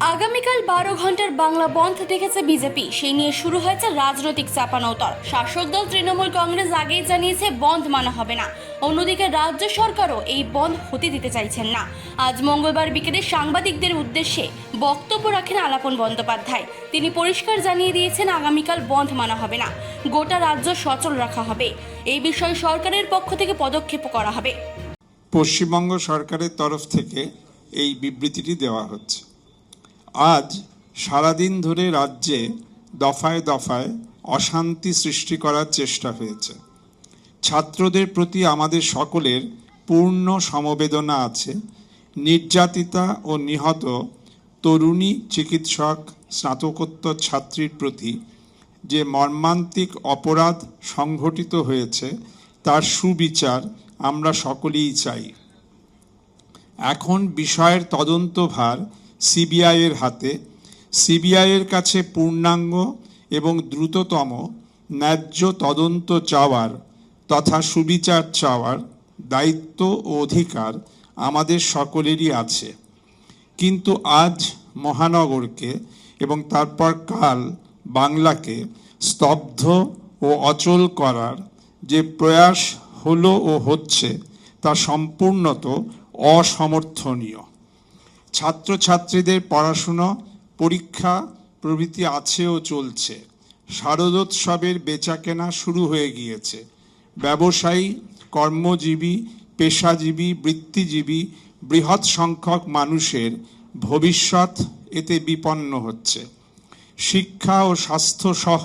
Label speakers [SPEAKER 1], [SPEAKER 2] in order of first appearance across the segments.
[SPEAKER 1] আগামীকাল বারো ঘণ্টার বাংলা বন্ধ দেখেছে বিজেপি। সেই নিয়ে শুরু হয়েছে রাজনৈতিক চাপানৌতর শাসক দল তৃণমূল কংগ্রেস আগেই জানিয়েছে বন্ধ মানা হবে না। অন্যদিকে রাজ্য সরকারও এই বন্ধ হতে দিতে চাইছেন না। আজ মঙ্গলবার বিকেলে সাংবাদিকদের উদ্দেশ্যে বক্তব্য রাখেন আলাপন বন্দ্যোপাধ্যায়। তিনি পরিষ্কার জানিয়ে দিয়েছেন, আগামীকাল বন্ধ মানা হবে না। গোটা রাজ্য সচল রাখা হবে। এই বিষয়ে সরকারের পক্ষ থেকে পদক্ষেপ করা হবে।
[SPEAKER 2] পশ্চিমবঙ্গ সরকারের তরফ থেকে এই বিবৃতিটি দেওয়া হচ্ছে। আজ সারাদিন ধরে রাজ্যে দফায় দফায় অশান্তি সৃষ্টি করার চেষ্টা হয়েছে। ছাত্রদের প্রতি আমাদের সকলের পূর্ণ সমবেদনা আছে। নির্যাতিতা ও নিহত তরুণী চিকিৎসক, স্নাতকোত্তর ছাত্রীর প্রতি যে মর্মান্তিক অপরাধ সংঘটিত হয়েছে, তার সুবিচার আমরা সকলেই চাই। এখন বিষয়ের তদন্তভার সিবিআইয়ের হাতে। সিবিআইয়ের কাছে পূর্ণাঙ্গ এবং দ্রুততম ন্যায্য তদন্ত চাওয়ার তথা সুবিচার চাওয়ার দায়িত্ব ও অধিকার আমাদের সকলেরই আছে। কিন্তু আজ মহানগরকে এবং তারপর কাল বাংলাকে স্তব্ধ ও অচল করার যে প্রয়াস হলো ও হচ্ছে তা সম্পূর্ণত অসমর্থনীয়। ছাত্রছাত্রীদের পড়াশুনো, পরীক্ষা প্রভৃতি আছে ও চলছে। শারদোৎসবের বেচাকেনা শুরু হয়ে গিয়েছে। ব্যবসায়ী, কর্মজীবী, পেশাজীবী, বৃত্তিজীবী, বৃহৎ সংখ্যক মানুষের ভবিষ্যৎ এতে বিপন্ন হচ্ছে। শিক্ষা ও স্বাস্থ্য সহ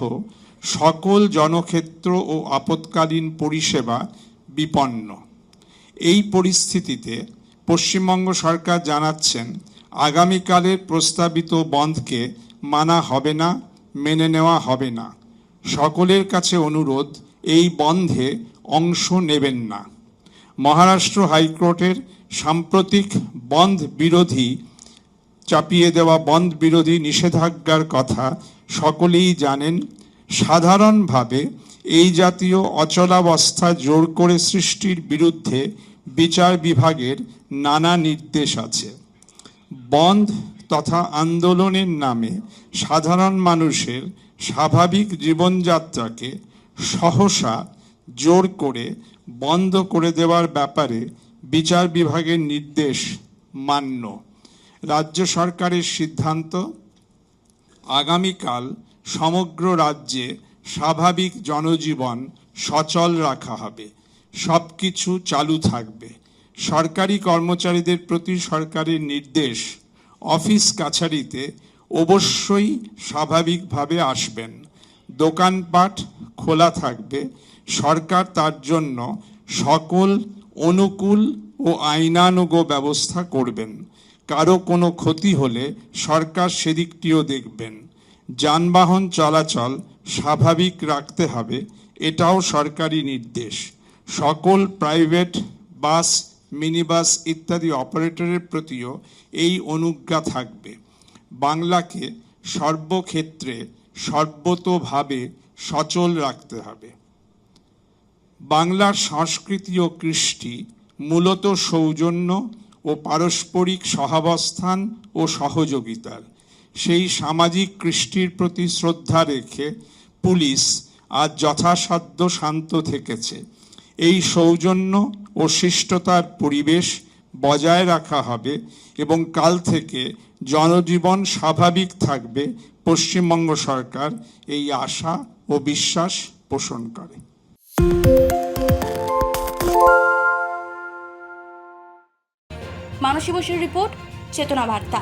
[SPEAKER 2] সকল জনক্ষেত্র ও আপৎকালীন পরিষেবা বিপন্ন। এই পরিস্থিতিতে পশ্চিমবঙ্গ সরকার জানাচ্ছেন, আগামীকালের প্রস্তাবিত বন্ধকে মানা হবে না, মেনে নেওয়া হবে না। সকলের কাছে অনুরোধ, এই বন্ধে অংশ নেবেন না। মহারাষ্ট্র হাইকোর্টের সাম্প্রতিক বন্ধ বিরোধী, চাপিয়ে দেওয়া বন্ধ বিরোধী নিষেধাজ্ঞার কথা সকলেই জানেন। সাধারণভাবে এই জাতীয় অচলাবস্থা জোর করে সৃষ্টির বিরুদ্ধে বিচার বিভাগের নানা নির্দেশ আছে। বন্ধ তথা আন্দোলনের নামে সাধারণ মানুষের স্বাভাবিক জীবনযাত্রাকে সহসা জোর করে বন্ধ করে দেওয়ার ব্যাপারে বিচার বিভাগের নির্দেশ মান্য। রাজ্য সরকারের সিদ্ধান্ত, আগামীকাল সমগ্র রাজ্যে স্বাভাবিক জনজীবন সচল রাখা হবে। সব কিছু চালু থাকবে। সরকারি কর্মচারীদের প্রতি সরকারের নির্দেশ, অফিস কাছারিতে অবশ্যই স্বাভাবিকভাবে আসবেন। দোকানপাট খোলা থাকবে। সরকার তার জন্য সকল অনুকূল ও আইনানুগ ব্যবস্থা করবেন। কারও কোনো ক্ষতি হলে সরকার সেদিকটিও দেখবেন। যানবাহন চলাচল স্বাভাবিক রাখতে হবে, এটাও সরকারি নির্দেশ। সকল প্রাইভেট বাস, মিনিবাস ইত্যাদি অপারেটরের প্রতিও এই অনুজ্ঞা থাকবে। বাংলাকে সর্বক্ষেত্রে সর্বতোভাবে সচল রাখতে হবে। বাংলার সংস্কৃতি ও কৃষ্টি মূলত সৌজন্য ও পারস্পরিক সহাবস্থান ও সহযোগিতার। সেই সামাজিক কৃষ্টির প্রতি শ্রদ্ধা রেখে পুলিশ আজ যথাসাধ্য শান্ত থেকেছে। এই সৌজন্য ও শিষ্টতার পরিবেশ বজায় রাখা হবে এবং কাল থেকে জনজীবন স্বাভাবিক থাকবে পশ্চিমবঙ্গ সরকার এই আশা ও বিশ্বাস পোষণ করে।
[SPEAKER 1] মানসী বসুর রিপোর্ট, চেতনা বার্তা।